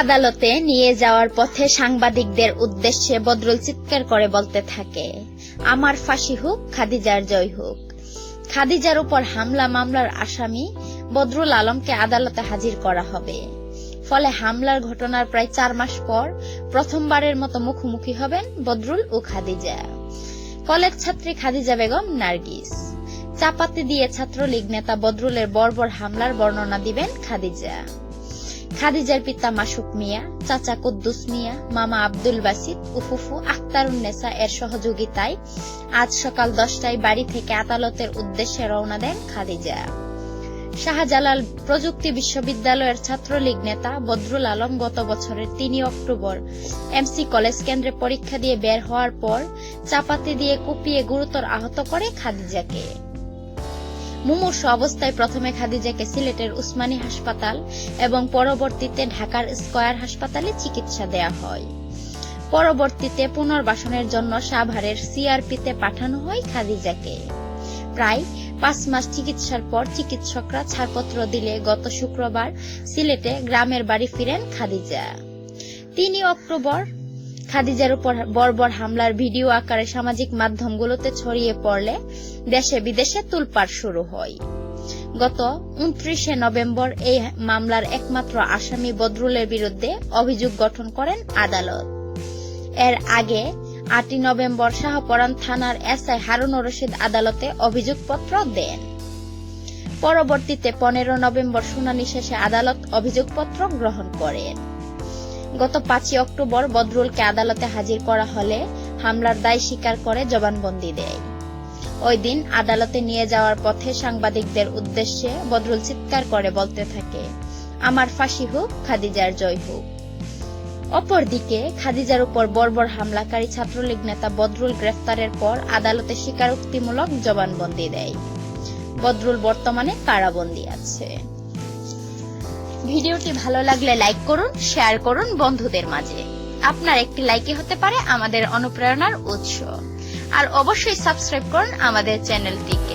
আদালতে নিয়ে যাওয়ার পথে সাংবাদিকদের উদ্দেশ্যে বদরুল চিৎকার করে বলতে থাকে, আমার ফাঁসি হোক, খাদিজার জয় হোক। খাদিজার উপর হামলা মামলার আসামি বদরুল আলমকে আদালতে হাজির করা হবে। ফলে হামলার ঘটনার প্রায় চার মাস পর প্রথমবারের মতো মুখোমুখি হবেন বদরুল ও খাদিজা। কলেজ ছাত্রী খাদিজা বেগম নার্গিস। চাপাতি দিয়ে ছাত্রলীগ নেতা বদরুলের বর্বর হামলার বর্ণনা দিবেন খাদিজা। খাদিজার পিতা মাসুক মিয়া, চাচা কুদ্দুস মিয়া, মামা আব্দুল বাসিদ ও ফুফু আখতারুন্নেসা এর সহযোগিতায় আজ সকাল দশটায় বাড়ি থেকে আদালতের উদ্দেশ্যে রওনা দেন খাদিজা। শাহজালাল প্রযুক্তি বিশ্ববিদ্যালয়ের ছাত্রলীগ নেতা বদরুল আলম গত বছরের তিনই অক্টোবর এমসি কলেজ কেন্দ্রে পরীক্ষা দিয়ে বের হওয়ার পর চাপাতি দিয়ে কুপিয়ে গুরুতর আহত করে খাদিজাকে। মুমূর্ষু অবস্থায় প্রথমে খাদিজাকে সিলেটের উসমানী হাসপাতাল এবং পরবর্তীতে ঢাকার স্কয়ার হাসপাতালে চিকিৎসা দেয়া হয়। পরবর্তীতে পুনর্বাসনের জন্য সাভারের সিআরপিতে পাঠানো হয় খাদিজাকে। প্রায় পাঁচ মাস চিকিৎসার পর চিকিৎসকরা ছাড়পত্র দিলে গত শুক্রবার সিলেটে গ্রামের বাড়ি ফিরেন খাদিজা। তিনই অক্টোবর খাদিজার উপর বর্বর হামলার ভিডিও আকারে সামাজিক মাধ্যমগুলোতে ছড়িয়ে পড়লে দেশে বিদেশে তুলপাড় শুরু হয়। গত উনত্রিশে নভেম্বর এই মামলার একমাত্র আসামি বদরুলের বিরুদ্ধে অভিযোগ গঠন করেন আদালত। এর আগে আটই নভেম্বর শাহপরান থানার এসআই হারুন রশিদ আদালতে অভিযোগপত্র দেন। পরবর্তীতে পনেরো নভেম্বর শুনানি শেষে আদালত অভিযোগপত্র গ্রহণ করেন। গত পাঁচই অক্টোবর বদরুলকে আদালতে হাজির করা হলে হামলার দায় স্বীকার করে জবানবন্দি দেয়। ওই দিন আদালতে নিয়ে যাওয়ার পথে সাংবাদিকদের উদ্দেশ্যে বদরুল চিৎকার করে বলতে থাকে, আমার ফাঁসি হোক, খাদিজার জয় হোক। অপরদিকে খাদিজার উপর বর্বর হামলাকারী ছাত্রলীগ নেতা বদরুল গ্রেফতারের পর আদালতে স্বীকারোক্তিমূলক জবানবন্দি দেয়। বদরুল বর্তমানে কারাবন্দী আছে। ভিডিওটি ভালো লাগলে লাইক করুন, শেয়ার করুন বন্ধুদের মাঝে। আপনার একটি লাইকে হতে পারে আমাদের অনুপ্রেরণার উৎস। আর অবশ্যই সাবস্ক্রাইব করুন আমাদের চ্যানেলটিকে।